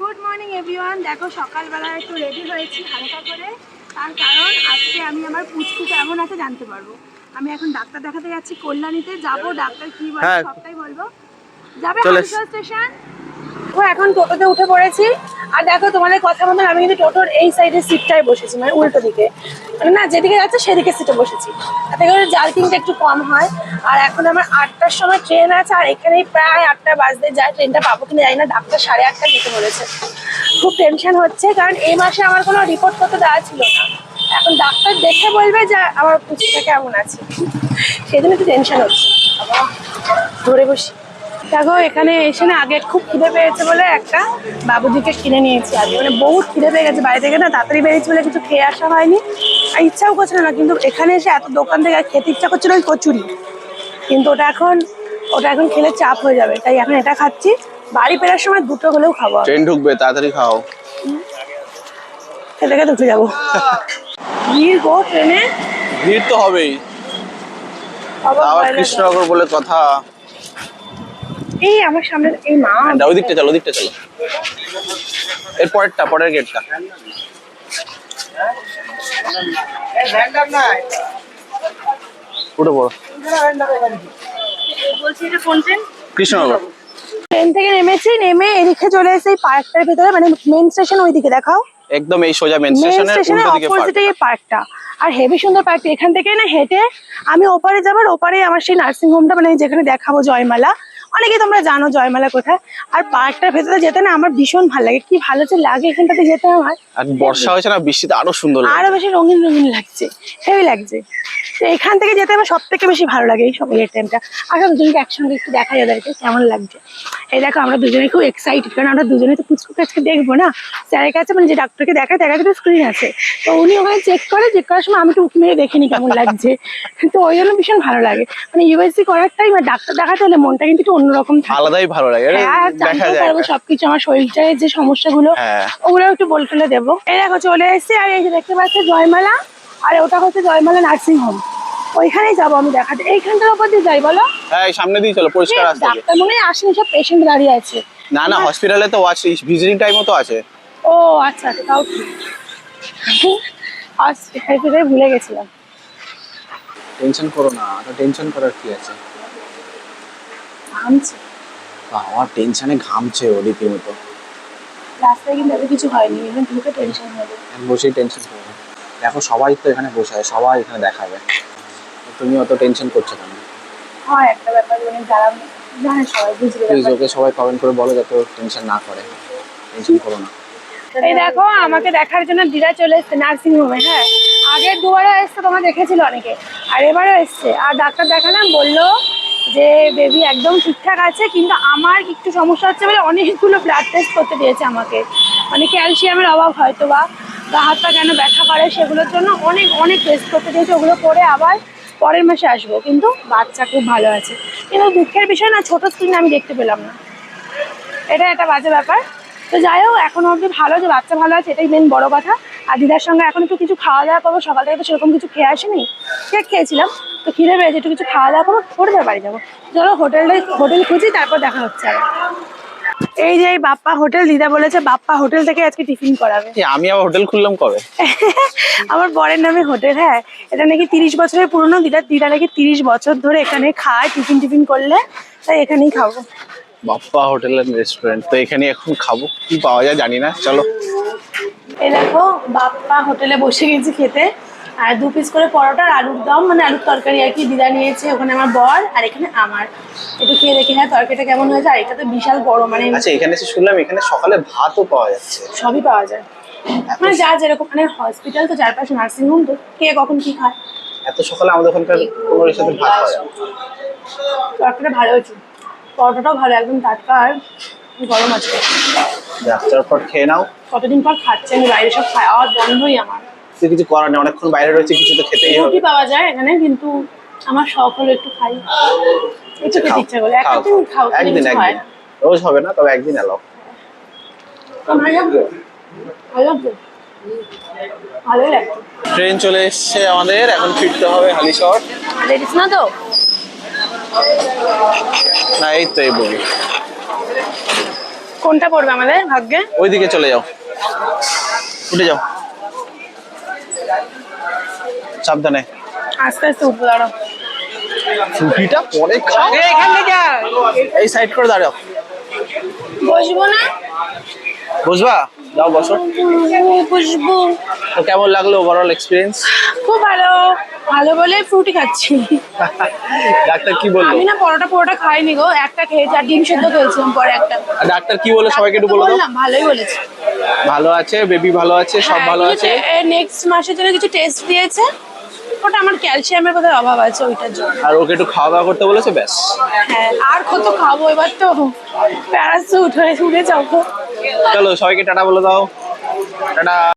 Good morning everyone দেখো সকালবেলা একটু রেডি হয়েছি হালকা করে। তার কারণ আজকে আমি আমার পুচকি কেমন আছে জানতে পারব। আমি এখন ডাক্তার দেখাতে যাচ্ছি কল্যাণীতে। যাব ডাক্তার কি বলে হ্যাঁ। সবটাই বলব। যাবে স্টেশন ও এখন টোটোতে উঠে পড়েছি। আর দেখো, তোমাদের কথা মতন আমি কিন্তু টোটোর এই সাইডের সিটটায় বসেছি মানে উল্টো দিকে। মানে না, যেদিকে যাচ্ছে সেদিকে সিটে বসেছি। তাতে করে জার্কিংটা একটু কম হয়। আর এখন আমার আটটার সময় ট্রেন আছে, আর এখানেই প্রায় আটটা বাজতে যায়। ট্রেনটা পাবো কিনা জানি না ডাক্তার সাড়ে আটটা দিতে বলেছে। খুব টেনশন হচ্ছে, কারণ এই মাসে আমার কোনো রিপোর্ট করতে দেওয়া ছিল না। এখন ডাক্তার দেখে বলবে যে, আমার পুচকিটা কেমন আছে। জন্য একটু টেনশন হচ্ছে। ধরে বসি। দেখো এখানে এসে না আগে খুব খিদে পেয়েছে বলে একটা বাবুদিকে কিনে নিয়েছি আগে। মানে বহুত খিদে পেয়ে গেছে বাড়ি থেকে না তাড়াতাড়ি বেরিয়েছি বলে কিছু খেয়ে আসা হয়নি। আর ইচ্ছাও করছিল না কিন্তু এখানে এসে এত দোকান থেকে খেতে ইচ্ছা করছিল ওই কচুরি। কিন্তু ওটা এখন ওটা এখন খেলে চাপ হয়ে যাবে তাই এখন এটা খাচ্ছি। বাড়ি ফেরার সময় দুটো হলেও খাব ট্রেন ঢুকবে তাড়াতাড়ি খাও। খেতে খেতে উঠে যাব। ভিড় গো ট্রেনে। ভিড় তো হবেই। আবার কৃষ্ণনগর বলে কথা। এই আমার সামনে এই মা না, ওই দিকটা চলো ওই দিকটা চলো। এর পরেরটা পরের গেটটা। উঠে পড়ো। কৃষ্ণনগর। ট্রেন থেকে নেমেছি নেমে এদিকে চলে এসে এই পার্কটার ভেতরে মানে মেন স্টেশন ওইদিকে দেখাও। একদম এই সোজা মেন স্টেশনের অপোজিটে এই পার্কটা আর হেভি সুন্দর পার্কটা এখান থেকে না হেঁটে আমি ওপারে যাবার ওপারে আমার সেই নার্সিং হোমটা মানে যেখানে দেখাবো জয়মালা। অনেকে তোমরা জানো জয়মালা কোথায়। আর পার্কটার ভেতরে যেতে না আমার ভীষণ ভালো লাগে। কি ভালো যে লাগে এখানটাতে যেতে আমার। আর বর্ষা হয়েছে না বৃষ্টিতে আরও সুন্দর লাগে আরও বেশি রঙিন রঙিন লাগছে। হেভি লাগছে। তো এখান থেকে যেতে আমার সব থেকে বেশি ভালো লাগে এই সময় টাইমটা আসলে দুজনকে একসঙ্গে একটু দেখা যাবে কেমন লাগছে। এই দেখো আমরা দুজনে খুব এক্সাইটেড কারণ আমরা দুজনে তো পুচকুকে আজকে দেখব না। স্যারের কাছে মানে যে ডাক্তারকে দেখায় তার কাছে স্ক্রিন আছে। তো উনি ওখানে চেক করে চেক করার সময় আমি একটু উঠে মেরে দেখিনি কেমন লাগছে। তো ওই জন্য ভীষণ ভালো লাগে। মানে ইউএসসি করার টাইম আর ডাক্তার দেখাতে হলে মনটা কিন্তু একটু অন্যরকম আলাদাই ভালো লাগে হ্যাঁ দেখা যায় সবকিছু আমার শরীরটায় যে সমস্যাগুলো হ্যাঁ। ওগুলো একটু বলে ফেলে দেবো। এই দেখো চলে এসেছি আর এই যে দেখতে পাচ্ছি জয়মালা আর ওটা হচ্ছে জয়মালা নার্সিং হোম ওইখানেই যাব আমি দেখাতে। এইখানটার উপর দিয়ে যাই বলো। হ্যাঁ সামনে দিয়ে চলো পরিষ্কার এই ডাক্তার মনে হয় সব পেশেন্ট দাঁড়িয়ে আছে। না না হসপিটালে তো আছে ভিজিটিং টাইমও তো আছে। ও আচ্ছা আচ্ছা তাও ঠিক। ভুলে গেছিলাম। টেনশন করো না টেনশন করার কি আছে? ঘামছে। আমার টেনশনে ঘামছে ও রীতিমতো রাস্তায় কিন্তু এত কিছু হয়নি এখানে ঢুকে টেনশন হবে বসেই টেনশন না। দেখো সবাই তো এখানে বসে আছে সবাই এখানে দেখাবে। তুমি অত টেনশন করছ কেন? হয় একটা ব্যাপার মানে যারা জানে সবাই বুঝবে প্লিজ ওকে সবাই কমেন্ট করে বলো যাতে টেনশন না করে। টেনশন করো না। এই দেখো আমাকে দেখার জন্য দিদা চলে এসছে নার্সিং হোমে হ্যাঁ? আগের দুবারে এসছে তোমরা দেখেছিল অনেকে। আর এবারও এসছে। আর ডাক্তার দেখালাম বলল যে বেবি একদম ঠিকঠাক আছে, কিন্তু আমার একটু সমস্যা হচ্ছে বলে অনেকগুলো ব্লাড টেস্ট করতে দিয়েছে আমাকে। মানে ক্যালসিয়ামের অভাব হয়তো বা গা হাত পা কেন ব্যথা করে সেগুলোর জন্য অনেক অনেক টেস্ট করতে দিয়েছে, ওগুলো করে আবার পরের মাসে আসব। কিন্তু বাচ্চা খুব ভালো আছে। কিন্তু দুঃখের বিষয় না, ছোটো স্ক্রিন আমি দেখতে পেলাম না। এটা একটা বাজে ব্যাপার। তো যাই হোক এখন অবধি ভালো যে বাচ্চা ভালো আছে এটাই মেন বড় কথা। আর দিদার সঙ্গে এখন একটু কিছু খাওয়া দাওয়া করব সকাল থেকে তো সেরকম কিছু খেয়ে আসেনি। কেক খেয়েছিলাম তো খিদে পেয়েছে একটু কিছু খাওয়া দাওয়া করব করে বাড়ি যাব। চলো হোটেলটাই হোটেল খুঁজি তারপর দেখা হচ্ছে আর এই যে বাপ্পা হোটেল দিদা বলেছে বাপ্পা হোটেল থেকে আজকে টিফিন করাবে। আমি আবার হোটেল খুললাম কবে? আমার বরের নামে হোটেল হ্যাঁ। এটা নাকি তিরিশ বছরের পুরনো দিদা দিদা নাকি তিরিশ বছর ধরে এখানে খায় টিফিন টিফিন করলে তাই এখানেই খাব। বাপ্পা হোটেল অ্যান্ড রেস্টুরেন্ট তো এখানে এখন খাব কি পাওয়া যায় জানি না চলো। এই দেখো বাপ্পা হোটেলে বসে গেছি খেতে। আর দু পিস করে পরোটা আর আলুর দম মানে আলুর তরকারি আর কি দিদা নিয়েছে ওখানে আমার বর আর এখানে আমার। একটু খেয়ে দেখি হ্যাঁ তরকারিটা কেমন হয়েছে? আর এটা তো বিশাল বড় মানে আচ্ছা এখানে এসে শুনলাম এখানে সকালে ভাতও পাওয়া যাচ্ছে। সবই পাওয়া যায়। মানে যা যেরকম মানে হসপিটাল তো চারপাশে নার্সিং হোম তো কে কখন কি খায়? এত সকালে আমাদের ওখানকার কোনো সাথে ভাত হয়। তরকারিটা ভালো হয়েছে। পরোটাটাও ভালো একদম টাটকা আর গরম আছে। যাক চটপট খেয়ে নাও। কতদিন পর খাচ্ছে আমি বাইরে সব খাওয়া বন্ধই আমার। তো কিছু করার নেই অনেকক্ষণ বাইরে রয়েছে কিছু তো খেতেই হবে। রুটি পাওয়া যায় এখানে? কিন্তু আমার শখ হলো একটু খাই। একটু খেতে ইচ্ছা করল। খাও, একদিন খাও একদিন একদিন রোজ হবে না তবে একদিন এলো ট্রেন চলে এসছে আমাদের এখন ফিরতে হবে হালিশহর। লেডিস না তো? না এই তো এই বগি কোনটা পড়বে আমাদের ভাগ্যে? ওইদিকে চলে যাও। উঠে যাও। সাবধানে। আস্তে আস্তে উঠবো দাঁড়াও। ফ্রুটিটা পরে খাও। এখান আয়। এই সাইড করে দাঁড়াও। বসবো না? বুঝবা যাও বসো। বসবো। তো কেমন লাগল ওভারঅল এক্সপিরিয়েন্স খুব ভালো। ভালো বলে ফ্রুটি খাচ্ছি। ডাক্তার কি বলল? আমি না পরোটা পরোটা খাইনি গো একটা খেয়েছি আর ডিম সেদ্ধ খেয়েছিলাম পরে একটা। ডাক্তার কি বলল সবাইকে একটু বলে বললাম ভালোই বলেছে। ভালো আছে বেবি ভালো আছে সব হ্যাঁ, ভালো আছে? নেক্সট মাসের জন্য কিছু টেস্ট দিয়েছে ওটা আমার ক্যালসিয়ামের কোথায় অভাব আছে ওইটার জন্য। আর ওকে একটু খাওয়া দাওয়া করতে বলেছে? ব্যাস। হ্যাঁ আর কত খাব এবার তো? প্যারাসুট হয়ে উড়ে যাব। চলো সবাইকে টাটা বলে দাও। টাটা।